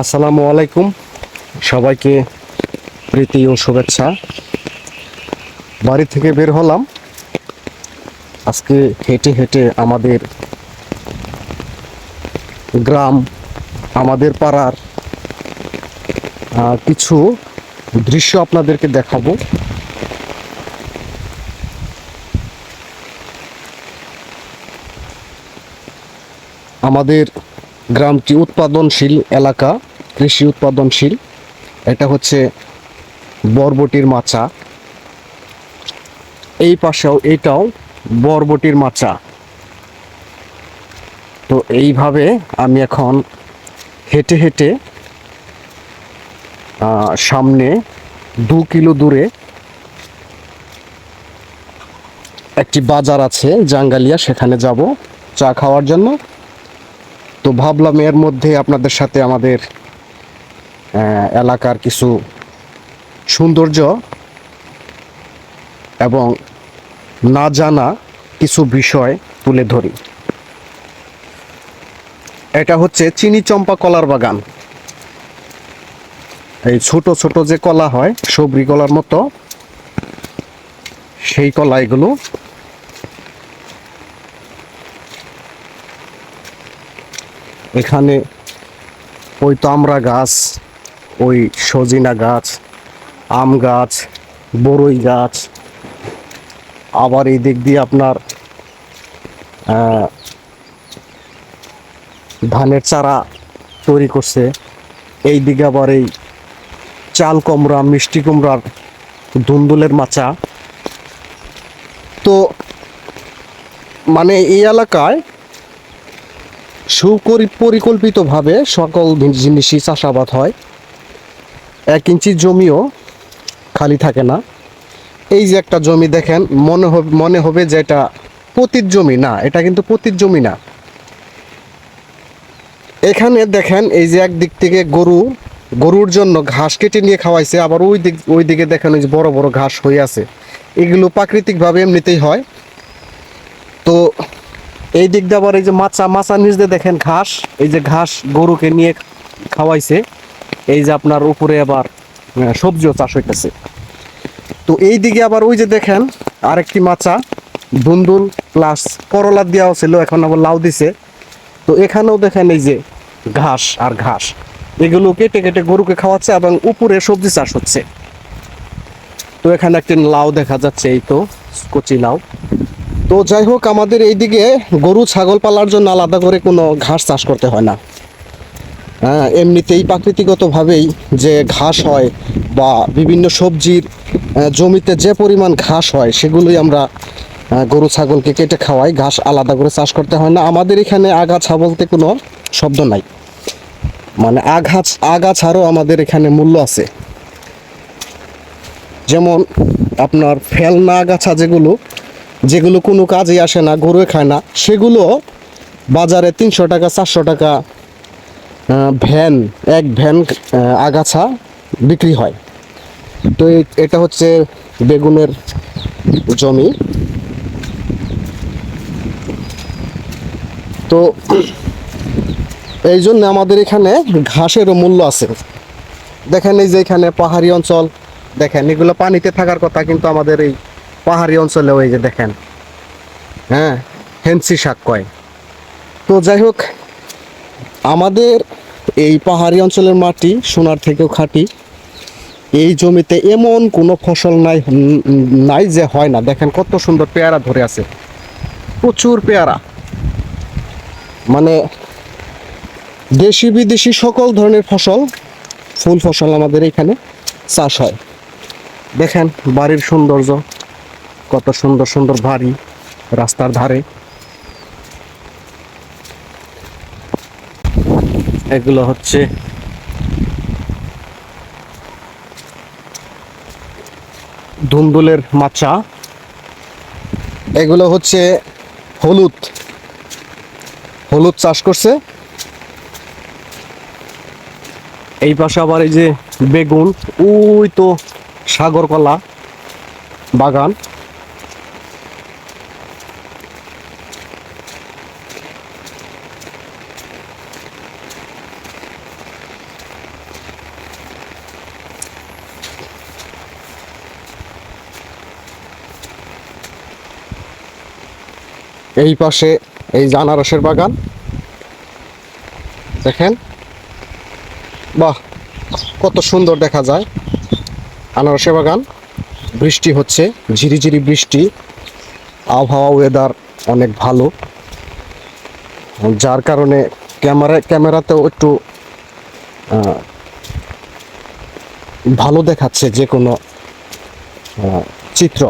আসসালামু আলাইকুম। সবাইকে প্রীতি ও শুভেচ্ছা। বাড়ি থেকে বের হলাম। আজকে হেঁটে হেঁটে আমাদের গ্রাম, আমাদের পাড়ার কিছু দৃশ্য আপনাদেরকে দেখাবো। আমাদের গ্রামটি উৎপাদনশীল এলাকা, কৃষি উৎপাদনশীল। এটা হচ্ছে বরবটির মাচা। এই পাশেও এটাও বরবটির মাচা। তো এইভাবে আমি এখন হেঁটে হেঁটে সামনে দু কিলো দূরে একটি বাজার আছে, জাঙ্গালিয়া। সেখানে যাব চা খাওয়ার জন্য। তো ভাবলাম এর মধ্যে আপনাদের সাথে আমাদের এলাকার কিছু সৌন্দর্য এবং না জানা কিছু বিষয় তুলে ধরি। এটা হচ্ছে চিনি চম্পা কলার বাগান। এই ছোট ছোট যে কলা হয়, সবরি কলার মতো, সেই কলা এগুলো এখানে ওই তামড়া গাছ, ওই সজিনা গাছ, আম গাছ বড়ই গাছ, আবার এই দিক দিয়ে আপনার ধানের চারা তৈরি করছে। এই দিকে আবার এই চাল কুমড়া, মিষ্টি কুমড়ার দুন্দুলের মাচা। তো মানে এই এলাকায় সুপরিকল্পিতভাবে সকল জিনিসই চাষাবাদ হয়। এক ইঞ্চি জমিও খালি থাকে না। এই যে একটা জমি দেখেন, মনে হবে মনে হবে যে এটা পতির জমি না, এটা কিন্তু পতির জমি না। এখানে দেখেন, এই যে একদিক থেকে গরু, গরুর জন্য ঘাস কেটে নিয়ে খাওয়াইছে, আবার ওই দিক ওই দিকে দেখেন ওই যে বড় বড় ঘাস হয়ে আছে। এগুলো প্রাকৃতিকভাবে এমনিতেই হয়। এই দিক দিয়ে আবার এই যে মাচা মাচার নিচ দিয়ে দেখেন ঘাস। এই যে ঘাস গরুকে নিয়ে খাওয়াইছে। এই যে আপনার উপরে আবার সবজিও চাষ হইতেছে। তো এই দিকে আবার ওই যে দেখেন আরেকটি মাচা দুন্দুল প্লাস করলা দেওয়া ছিল, এখন আবার লাউ দিছে। তো এখানেও দেখেন এই যে ঘাস আর ঘাস। এগুলো কেটে কেটে গরুকে খাওয়াচ্ছে এবং উপরে সবজি চাষ হচ্ছে। তো এখানে একটি লাউ দেখা যাচ্ছে, এই তো, কচি লাউ। তো যাই হোক, আমাদের এইদিকে গরু, ছাগল পালার জন্য আলাদা করে কোনো ঘাস চাষ করতে হয় না। হ্যাঁ এমনিতেই প্রাকৃতিগতভাবেই যে ঘাস হয় বা বিভিন্ন সবজির জমিতে যে পরিমাণ ঘাস হয়, সেগুলোই আমরা গরু, ছাগলকে কেটে খাওয়াই। ঘাস আলাদা করে চাষ করতে হয় না। আমাদের এখানে আগাছা বলতে কোনো শব্দ নাই। মানে আগাছ আগাছারও আমাদের এখানে মূল্য আছে। যেমন আপনার ফেলনা আগাছা যেগুলো যেগুলো কোনো কাজে আসে না, গরু খায় না, সেগুলো বাজারে তিনশো টাকা, চারশো টাকা ভ্যান, এক ভ্যান আগাছা বিক্রি হয়। তো এটা হচ্ছে বেগুনের জমি। তো এই জন্য আমাদের এখানে ঘাসেরও মূল্য আছে। দেখেন এই যে এখানে পাহাড়ি অঞ্চল, দেখেন এগুলো পানিতে থাকার কথা, কিন্তু আমাদের এই পাহাড়ি অঞ্চলে ওই যে দেখেন। হ্যাঁ হেন্সি শাক কয়। তো যাই হোক, আমাদের এই পাহাড়ি অঞ্চলের মাটি সোনার থেকেও খাঁটি। এই জমিতে এমন কোনো ফসল নাই নাই যে হয় না। দেখেন কত সুন্দর পেয়ারা ধরে আছে। প্রচুর পেয়ারা। মানে দেশি বিদেশি সকল ধরনের ফসল, ফুল ফসল আমাদের এখানে চাষ হয়। দেখেন বাড়ির সৌন্দর্য। কত সুন্দর সুন্দর বাড়ি রাস্তার ধারে। এগুলো হচ্ছে ধুন্দুলের মাচা। এগুলো হচ্ছে হলুদ। হলুদ চাষ করছে। এই পাশে আবার এই যে বেগুন, ওই তো সাগর কলা বাগান। এই পাশে এই আনারসের বাগান। দেখেন? বাহ, কত সুন্দর দেখা যায়। আনারসের বাগান, বৃষ্টি হচ্ছে, ঝিরিঝিরি বৃষ্টি। আবহাওয়া ওয়েদার অনেক ভালো। যার কারণে ক্যামেরা, ক্যামেরাতেও একটু ভালো দেখাচ্ছে যে কোনো চিত্র।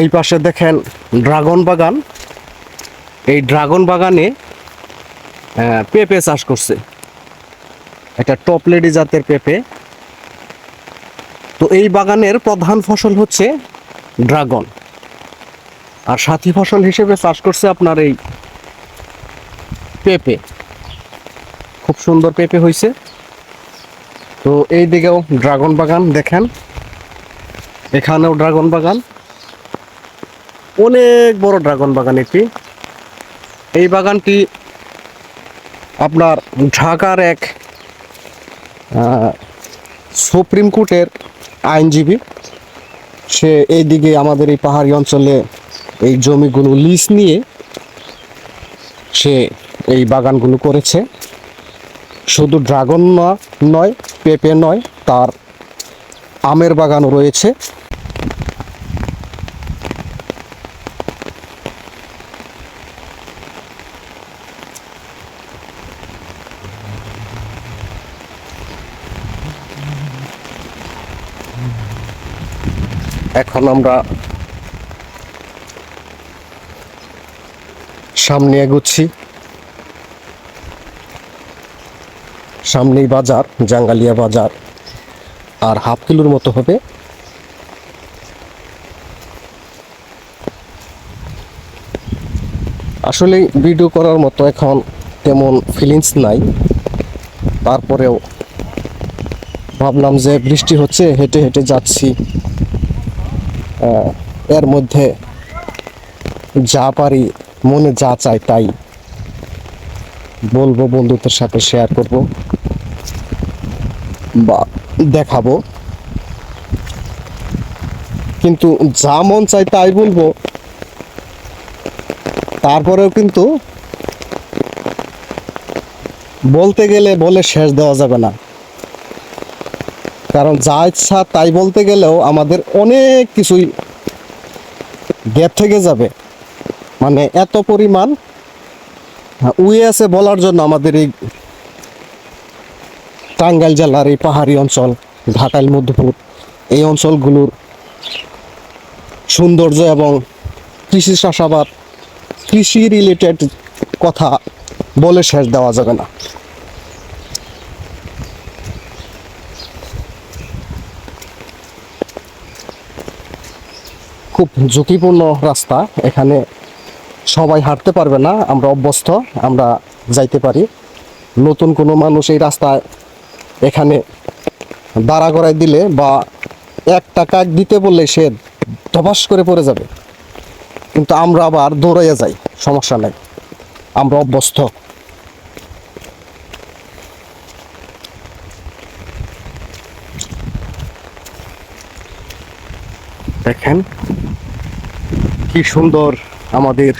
এই পাশে দেখেন ড্রাগন বাগান। এই ড্রাগন বাগানে পেঁপে চাষ করছে। একটা টপ লেডি জাতের পেঁপে। তো এই বাগানের প্রধান ফসল হচ্ছে ড্রাগন। আর সাথী ফসল হিসেবে চাষ করছে আপনার এই পেঁপে। খুব সুন্দর পেঁপে হয়েছে তো এই দিকেও ড্রাগন বাগান দেখেন। এখানেও ড্রাগন বাগান। অনেক বড় ড্রাগন বাগান এটি। এই বাগানটি আপনার ঢাকার এক সুপ্রিম কোর্টের আইনজীবী। সে এইদিকে আমাদের এই পাহাড়ি অঞ্চলে এই জমিগুলো লিজ নিয়ে সে এই বাগানগুলো করেছে। শুধু ড্রাগন নয়, পেঁপে নয়, তার আমের বাগানও রয়েছে। এখন আমরা সামনে এগুচ্ছি। সামনেই বাজার, জাঙ্গালিয়া বাজার। আর হাফ কিলোর মতো হবে। আসলে ভিডিও করার মতো এখন তেমন ফিলিংস নাই। তারপরেও ভাবলাম যে বৃষ্টি হচ্ছে, হেঁটে হেঁটে যাচ্ছি। এর মধ্যে যা পারি মনে যা চাই তাই বলব, বন্ধুদের সাথে শেয়ার করব বা দেখাবো। কিন্তু যা মন চাই তাই বলব। তারপরেও কিন্তু বলতে গেলে বলে শেষ দেওয়া যাবে না। কারণ যা ইচ্ছা তাই বলতে গেলেও আমাদের অনেক কিছুই গ্যাপ থেকে যাবে। মানে এত পরিমাণ উয়ে আছে বলার জন্য আমাদের এই টাঙ্গাইল জেলার এই পাহাড়ি অঞ্চল ঘাটাইল মধ্যপুর এই অঞ্চলগুলোর সৌন্দর্য এবং কৃষি চাষাবাদ, কৃষি রিলেটেড কথা বলে শেষ দেওয়া যাবে না। খুব ঝুঁকিপূর্ণ রাস্তা। এখানে সবাই হাঁটতে পারবে না, আমরা অভ্যস্ত, আমরা যাইতে পারি। নতুন কোনো মানুষ এই রাস্তায় এখানে দাঁড়া করাই দিলে বা এক টাকা দিতে বললে সে ধপাস করে পড়ে যাবে। কিন্তু আমরা আবার দৌড়াইয়া যাই, সমস্যা নাই। আমরা অভ্যস্ত। দেখেন, কি সুন্দর আমাদের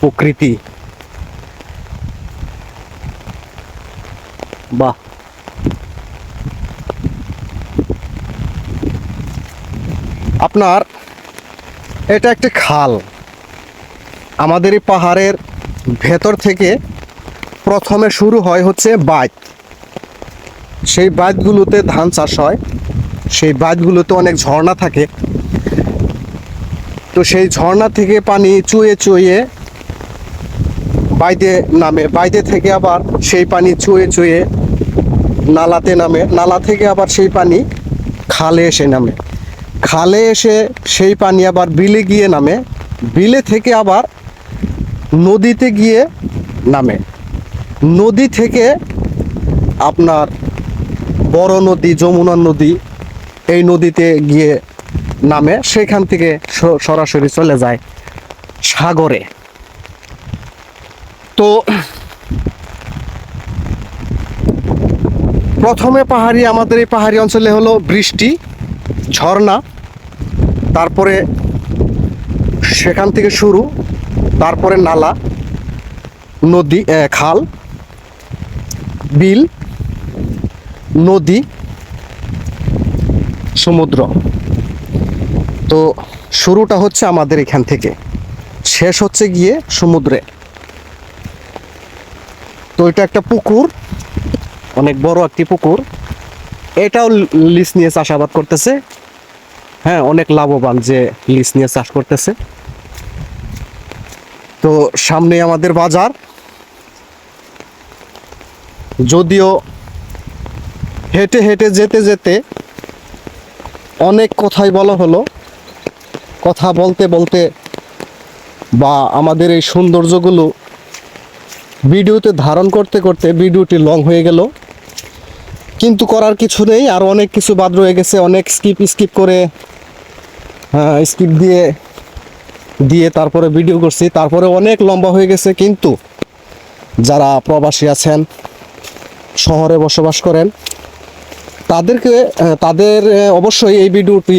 প্রকৃতি। বাহ। আপনার, এটা একটা খাল। আমাদের এই পাহাড়ের ভেতর থেকে প্রথমে শুরু হয় হচ্ছে বাইত সেই বাঁধগুলোতে ধান চাষ হয়। সেই বাঁধগুলোতে অনেক ঝর্ণা থাকে। তো সেই ঝর্ণা থেকে পানি চুয়ে চুয়ে বাইতে নামে, বাইতে থেকে আবার সেই পানি চুয়ে চুয়ে নালাতে নামে, নালা থেকে আবার সেই পানি খালে এসে নামে। খালে এসে সেই পানি আবার বিলে গিয়ে নামে, বিলে থেকে আবার নদীতে গিয়ে নামে। নদী থেকে আপনার বড় নদী, যমুনা নদী এই নদীতে গিয়ে নামে সেখান থেকে সরাসরি চলে যায় সাগরে। তো প্রথমে পাহাড়ি, আমাদের এই পাহাড়ি অঞ্চলে হলো বৃষ্টি, ঝর্ণা, তারপরে সেখান থেকে শুরু, তারপরে নালা, নদী খাল, বিল, নদী সমুদ্র। তো শুরুটা হচ্ছে আমাদের এখান থেকে। শেষ হচ্ছে গিয়ে সমুদ্রে। তো এটা একটা পুকুর, অনেক বড় একটি পুকুর। এটাও লিস নিয়ে চাষাবাদ করতেছে। হ্যাঁ অনেক লাভবান যে লিস নিয়ে চাষ করতেছে। তো সামনে আমাদের বাজার। যদিও হেঁটে হেঁটে যেতে যেতে অনেক কথাই বলা হলো। কথা বলতে বলতে বা আমাদের এই সৌন্দর্যগুলো ভিডিওতে ধারণ করতে করতে ভিডিওটি লং হয়ে গেল। কিন্তু করার কিছু নেই, আর অনেক কিছু বাদ রয়ে গেছে। অনেক স্কিপ স্কিপ করে স্কিপ দিয়ে দিয়ে তারপরে ভিডিও করছি। তারপরে অনেক লম্বা হয়ে গেছে, কিন্তু যারা প্রবাসী আছেন, শহরে বসবাস করেন তাদেরকে তাদের অবশ্যই এই ভিডিওটি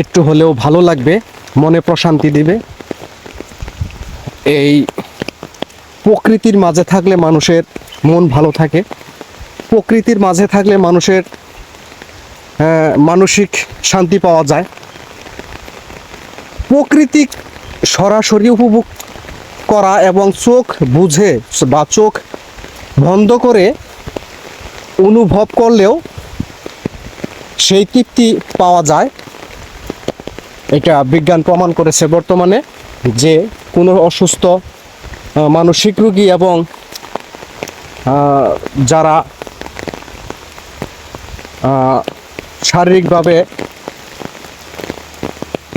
একটু হলেও ভালো লাগবে, মনে প্রশান্তি দিবে। এই প্রকৃতির মাঝে থাকলে মানুষের মন ভালো থাকে। প্রকৃতির মাঝে থাকলে মানুষের মানসিক শান্তি পাওয়া যায়। প্রকৃতি সরাসরি উপভোগ করা এবং চোখ বুঝে বা চোখ বন্ধ করে অনুভব করলেও সেই তৃপ্তি পাওয়া যায়। এটা বিজ্ঞান প্রমাণ করেছে বর্তমানে যে কোনো অসুস্থ মানসিক রোগী এবং যারা শারীরিকভাবে,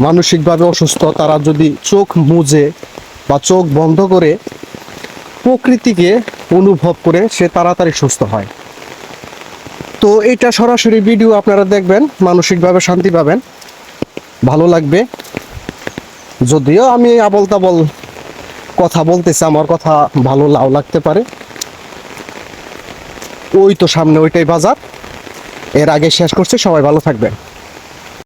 মানসিকভাবে অসুস্থ, তারা যদি চোখ মুজে বা চোখ বন্ধ করে প্রকৃতিকে অনুভব করে সে তাড়াতাড়ি সুস্থ হয়। তো এটা সরাসরি ভিডিও আপনারা দেখবেন, মানসিকভাবে শান্তি পাবেন, ভালো লাগবে। যদিও আমি আবল তাবল কথা বলতেছি, আমার কথা ভালো লাও লাগতে পারে। ওই তো সামনে ওইটাই বাজার। এর আগে শেষ করছি, সবাই ভালো থাকবেন।